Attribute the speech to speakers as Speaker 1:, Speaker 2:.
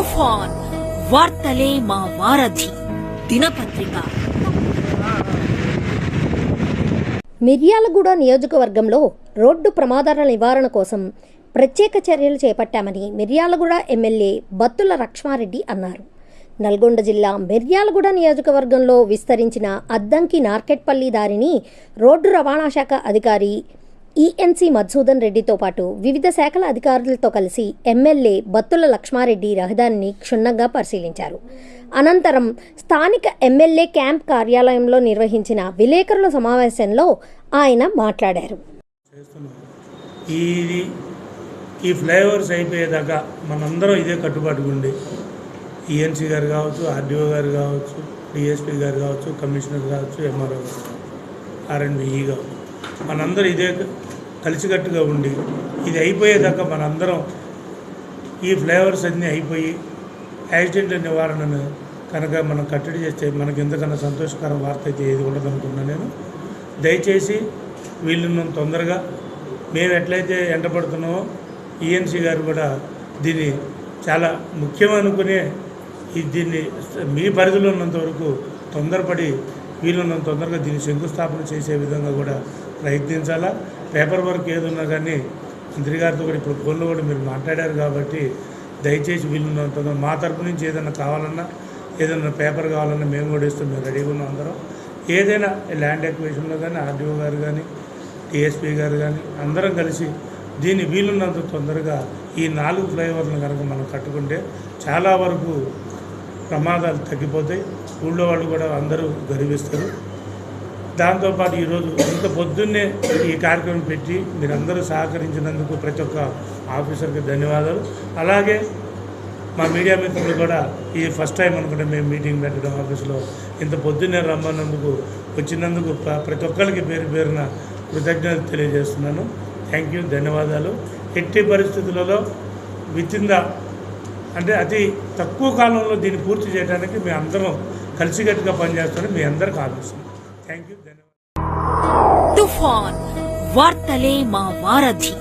Speaker 1: తుఫాన్ వార్తలే మా వారధి. దినపత్రిక.
Speaker 2: మిర్యాలగూడ నియోజకవర్గంలో రోడ్డు ప్రమాదాల నివారణ కోసం ప్రత్యేక చర్యలు చేపట్టామని మిర్యాలగూడ ఎమ్మెల్యే బత్తుల లక్ష్మారెడ్డి అన్నారు. నల్గొండ జిల్లా మిర్యాలగూడ నియోజకవర్గంలో విస్తరించిన అద్దంకి నార్కెట్పల్లి దారిని రోడ్డు రవాణా శాఖ అధికారి ఈఎన్సీ మధుసూదన్ రెడ్డితో పాటు వివిధ శాఖల అధికారులతో కలిసి ఎమ్మెల్యే బత్తుల లక్ష్మారెడ్డి రహదారిని క్షుణ్ణంగా పరిశీలించారు. అనంతరం స్థానిక ఎమ్మెల్యే క్యాంప్ కార్యాలయంలో నిర్వహించిన విలేకరుల సమావేశంలో ఆయన మాట్లాడారు.
Speaker 3: చేస్తున్నాం ఈ ఫ్లైఓవర్స్ అయిపోయేదాకా మనందరం ఇదే కట్టుబాటుగా ఉండి ఈఎన్సీ గారు కావచ్చు ఆర్డీఓ గారు కావచ్చు డిఎస్పీ గారు కావచ్చు కమిషనర్ కావచ్చు ఎంఆర్ఓ గారు కావచ్చు ఆర్ఎండ్బిఈ కావచ్చు మనందరం ఇదే కలిసికట్టుగా ఉండి ఇది అయిపోయేదాకా మనందరం ఈ ఫ్లేవర్స్ అన్నీ అయిపోయి యాక్సిడెంట్ల నివారణను కనుక మనం కట్టడి చేస్తే మనకి ఎంతకన్నా సంతోషకర వార్త అయితే ఏది ఉండదనుకున్నా నేను. దయచేసి వీళ్ళను తొందరగా మేము ఎట్లయితే ఎండపడుతున్నామో ఈఎన్సీ గారు కూడా దీన్ని చాలా ముఖ్యం అనుకునే ఈ దీన్ని మీ పరిధిలో ఉన్నంత వరకు తొందరపడి వీలున్నంత తొందరగా దీన్ని శంకుస్థాపన చేసే విధంగా కూడా ప్రయత్నించాలా? పేపర్ వర్క్ ఏదున్నా కానీ మంత్రి గారితో కూడా ఇప్పుడు ఫోన్లో కూడా మీరు మాట్లాడారు కాబట్టి దయచేసి వీలున్నంత తొందర మా తరపు నుంచి ఏదైనా కావాలన్నా ఏదైనా పేపర్ కావాలన్నా మేము కూడా ఇస్తాం మేము రెడీగా ఉన్నాం అందరం. ఏదైనా ల్యాండ్ ఎక్వేషన్లో కానీ ఆర్డీఓ గారు కానీ టీఎస్పీ గారు కానీ అందరం కలిసి దీన్ని వీలున్నంత తొందరగా ఈ నాలుగు ఫ్లైఓవర్లను కనుక మనం కట్టుకుంటే చాలా వరకు ప్రమాదాలు తగ్గిపోతాయి. ఊళ్ళో వాళ్ళు కూడా అందరూ గర్విస్తారు. దాంతోపాటు ఈరోజు ఇంత పొద్దున్నే ఈ కార్యక్రమం పెట్టి మీరందరూ సహకరించినందుకు ప్రతి ఒక్క ఆఫీసర్కి ధన్యవాదాలు. అలాగే మా మీడియా మిత్రులు కూడా ఈ ఫస్ట్ టైం అనుకుంటే మేము మీటింగ్ పెట్టడం ఆఫీస్లో ఇంత పొద్దున్నే రమ్మన్నందుకు వచ్చినందుకు ప్ర- ప్రతి ఒక్కరికి పేరు పేరున కృతజ్ఞతలు తెలియజేస్తున్నాను. థ్యాంక్ యూ ధన్యవాదాలు. ఎట్టి పరిస్థితులలో విత్ ఇన్ ద అంటే అతి తక్కువ కాలంలో దీన్ని పూర్తి చేయడానికి మేము అందరం కలిసికట్టుగా పనిచేస్తారని మీ అందరికి ఆలోచిస్తున్నాం థ్యాంక్ యూ ధన్యవాదాలు.
Speaker 1: తుఫాన్ వార్తలే మా వారధి.